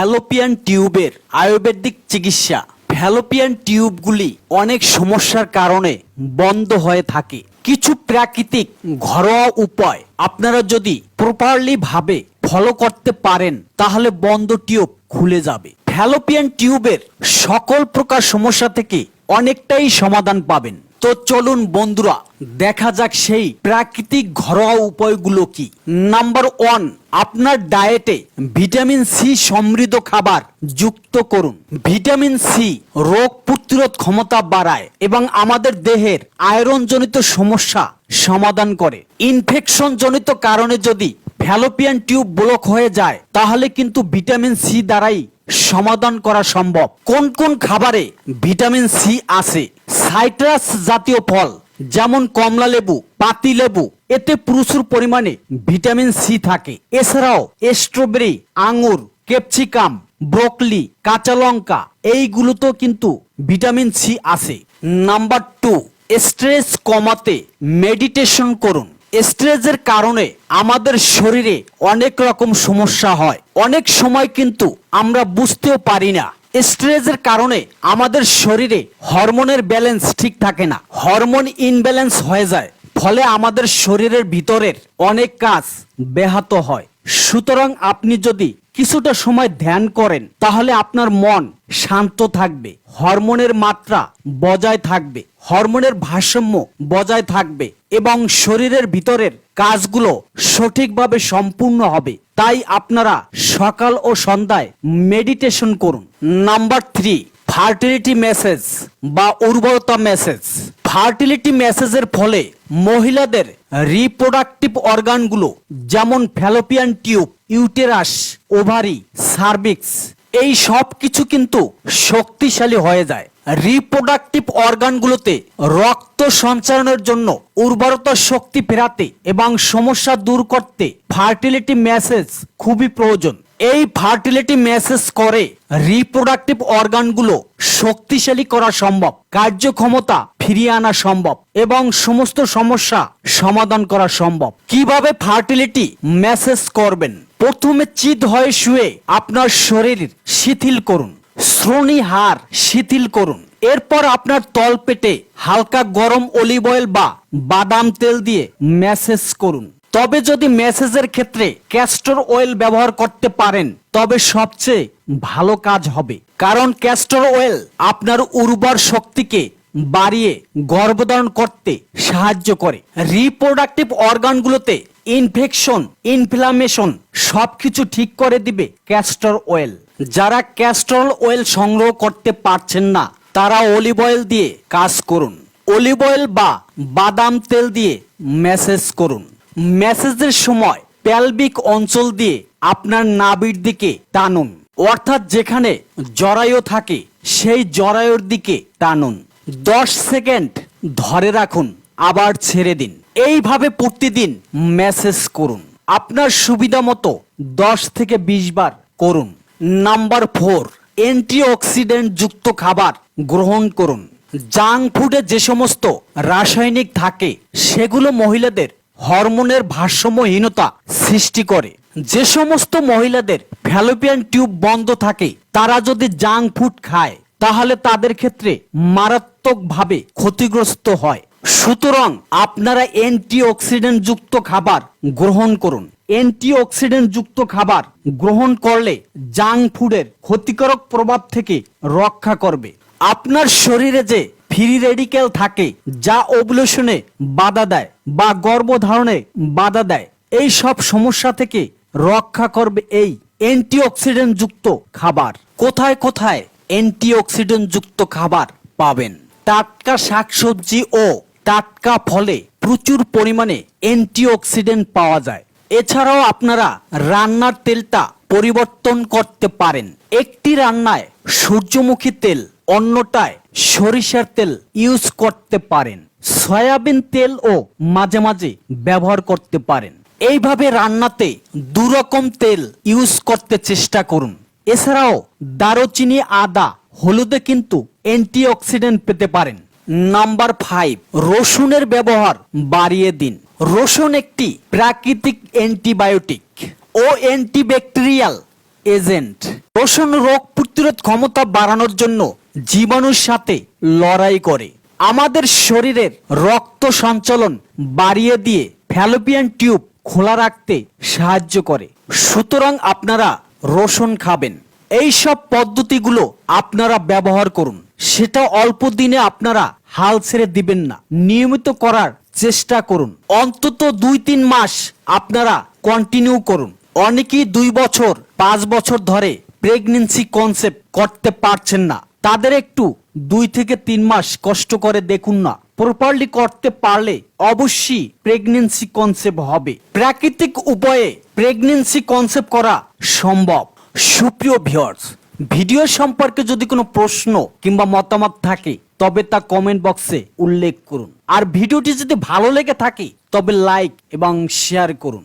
Fallopian টিউবের আয়ুর্বেদিক চিকিৎসা। Fallopian টিউবগুলি অনেক সমস্যার কারণে বন্ধ হয়ে থাকে। কিছু প্রাকৃতিক ঘরোয়া উপায় আপনারা যদি প্রপারলি ভাবে ফলো করতে পারেন, তাহলে বন্ধ টিউব খুলে যাবে। ফ্যালোপিয়ান টিউবের সকল প্রকার সমস্যা থেকে অনেকটাই সমাধান পাবেন। তো চলুন বন্ধুরা, দেখা যাক সেই প্রাকৃতিক ঘরোয়া উপায়গুলো কি। নাম্বার ওয়ান আপনার ডায়েটে ভিটামিন সি সমৃদ্ধ খাবার যুক্ত করুন। ভিটামিন সি রোগ প্রতিরোধ ক্ষমতা বাড়ায় এবং আমাদের দেহের আয়রনজনিত সমস্যা সমাধান করে। ইনফেকশন জনিত কারণে যদি ফ্যালোপিয়ান টিউব ব্লক হয়ে যায়, তাহলে কিন্তু ভিটামিন সি দ্বারাই সমাধান করা সম্ভব। কোন কোন খাবারে ভিটামিন সি আছে? সাইট্রাস জাতীয় ফল, যেমন কমলা লেবু, পাতি লেবু, এতে প্রচুর পরিমাণে ভিটামিন সি থাকে। এছাড়াও স্ট্রবেরি, আঙুর, ক্যাপসিকাম, ব্রোকলি, কাঁচা লঙ্কা, এইগুলোতেও কিন্তু ভিটামিন সি আছে। নাম্বার টু, স্ট্রেস কমাতে মেডিটেশন করুন। স্ট্রেসের কারণে আমাদের শরীরে অনেক রকম সমস্যা হয়। অনেক সময় কিন্তু আমরা বুঝতেও পারি না। স্ট্রেসের কারণে আমাদের শরীরে হরমোনের ব্যালেন্স ঠিক থাকে না। হরমোন ইনব্যালেন্স হয়ে যায়, ফলে আমাদের শরীরের ভিতরের অনেক কাজ ব্যাহত হয়। সুতরাং আপনি যদি কিছুটা সময় ধ্যান করেন, তাহলে আপনার মন শান্ত থাকবে, হরমোনের মাত্রা বজায় থাকবে, হরমোনের ভারসাম্য বজায় থাকবে এবং শরীরের ভিতরের কাজগুলো সঠিকভাবে সম্পূর্ণ হবে। তাই আপনারা সকাল ও সন্ধ্যায় মেডিটেশন করুন। নাম্বার থ্রি ফার্টিলিটি মেসেজ বা উর্বরতা মেসেজ ফার্টিলিটি মেসেজের ফলে মহিলাদের রিপ্রোডাক্টিভ অর্গানগুলো, যেমন fallopian tube, uterus, ovary, cervix, এই সব কিছু কিন্তু শক্তিশালী হয়ে যায়। রিপ্রোডাক্টিভ অর্গানগুলোতে রক্ত সঞ্চালনের জন্য উর্বরতা শক্তি ফেরাতে এবং সমস্যা দূর করতে ফার্টিলিটি মেসেজ খুবই প্রয়োজন। এই ফার্টিলিটি মেসেজ করে রিপ্রোডাক্টিভ অর্গানগুলো শক্তিশালী করা সম্ভব, কার্যক্ষমতা ফিরিয়ে আনা সম্ভব এবং সমস্ত সমস্যা সমাধান করা সম্ভব। কীভাবে ফার্টিলিটি মেসেজ করবেন? প্রথমে চিত হয়ে শুয়ে আপনার শরীর শিথিল করুন, শ্রোণী হার শিথিল করুন। এরপর আপনার তল পেটে হালকা গরম অলিভ অয়েল বা বাদাম তেল দিয়ে ম্যাসেজ করুন। তবে যদি মেসেজের ক্ষেত্রে ক্যাস্টর অয়েল ব্যবহার করতে পারেন, তবে সবচেয়ে ভালো কাজ হবে। কারণ ক্যাস্টর অয়েল আপনার উর্বর শক্তিকে বাড়িয়ে গর্ভধারণ করতে সাহায্য করে। রিপ্রোডাক্টিভ অর্গানগুলোতে ইনফেকশন, ইনফ্লামেশন সবকিছু ঠিক করে দিবে ক্যাস্টর অয়েল যারা ক্যাস্টর অয়েল সংগ্রহ করতে পারছেন না, তারা অলিভ অয়েল দিয়ে কাজ করুন। অলিভ অয়েল বা বাদাম তেল দিয়ে মেসেজ করুন। মেসেজের সময় প্যালবিক অঞ্চল দিয়ে আপনার নাবির দিকে টানুন। অর্থাৎ যেখানে জরায়ু থাকে, সেই জরায়ুর দিকে টানুন। দশ সেকেন্ড ধরে রাখুন, আবার ছেড়ে দিন। এইভাবে প্রতিদিন মেসেজ করুন। আপনার সুবিধা মতো দশ থেকে বিশ বার করুন। নাম্বার ফোর, অ্যান্টিঅক্সিডেন্ট যুক্ত খাবার গ্রহণ করুন। জাঙ্ক ফুডে যে সমস্ত রাসায়নিক থাকে, সেগুলো মহিলাদের হরমোনের ভারসাম্যহীনতা সৃষ্টি করে। যে সমস্ত মহিলাদের ফ্যালোপিয়ান টিউব বন্ধ থাকে, তারা যদি জাঙ্ক ফুড খায়, তাহলে তাদের ক্ষেত্রে মারাত্মকভাবে ক্ষতিগ্রস্ত হয়। সুতরাং আপনারা অ্যান্টিঅক্সিডেন্ট যুক্ত খাবার গ্রহণ করুন। অ্যান্টিঅক্সিডেন্ট যুক্ত খাবার গ্রহণ করলে জাঙ্ক ফুডের ক্ষতিকারক প্রভাব থেকে রক্ষা করবে। আপনার শরীরে যে ফ্রি রেডিক্যাল থাকে, যা ওভুলেশনে বাধা দেয় বা গর্ভধারণে বাধা দেয়। এই সব সমস্যা থেকে রক্ষা করবে এই অ্যান্টিঅক্সিডেন্ট যুক্ত খাবার। কোথায় কোথায় অ্যান্টিঅক্সিডেন্ট যুক্ত খাবার পাবেন? টাটকা শাকসবজি ও টাটকা ফলে প্রচুর পরিমাণে অ্যান্টিঅক্সিডেন্ট পাওয়া যায়। এছাড়াও আপনারা রান্নার তেলটা পরিবর্তন করতে পারেন। একটি রান্নায় সূর্যমুখী তেল অন্যটায় সরিষার তেল ইউজ করতে পারেন। সয়াবিন তেল ও মাঝে মাঝে ব্যবহার করতে পারেন। এইভাবে রান্নাতে দুরকম তেল ইউজ করতে চেষ্টা করুন। এছাড়াও দারুচিনি, আদা, হলুদে কিন্তু অ্যান্টিঅক্সিডেন্ট পেতে পারেন। নাম্বার ফাইভ, রসুনের ব্যবহার বাড়িয়ে দিন। রসুন একটি প্রাকৃতিক অ্যান্টিবায়োটিক ও অ্যান্টিব্যাকটেরিয়াল এজেন্ট। রসুন রোগ প্রতিরোধ ক্ষমতা বাড়ানোর জন্য জীবাণুর সাথে লড়াই করে। আমাদের শরীরের রক্ত সঞ্চালন বাড়িয়ে দিয়ে ফ্যালোপিয়ান টিউব খোলা রাখতে সাহায্য করে। সুতরাং আপনারা রসুন খাবেন। এই সব পদ্ধতিগুলো আপনারা ব্যবহার করুন। সেটা অল্প দিনে আপনারা হাল ছেড়ে দিবেন না। নিয়মিত করার চেষ্টা করুন। অন্তত দুই তিন মাস আপনারা কন্টিনিউ করুন। অনেকেই দুই বছর, পাঁচ বছর ধরে প্রেগনেন্সি কনসেপ্ট করতে পারছেন না। তাদের একটু দুই থেকে তিন মাস কষ্ট করে দেখুন না। প্রপারলি করতে পারলে অবশ্যই প্রেগনেন্সি কনসেপ্ট হবে। প্রাকৃতিক উপায়ে প্রেগনেন্সি কনসেপ্ট করা সম্ভব। সুপ্রিয় ভিউয়ার্স ভিডিও সম্পর্কে যদি কোনো প্রশ্ন কিংবা মতামত থাকে, তবে তা কমেন্ট বক্সে উল্লেখ করুন। আর ভিডিওটি যদি ভালো লেগে থাকে, তবে লাইক এবং শেয়ার করুন।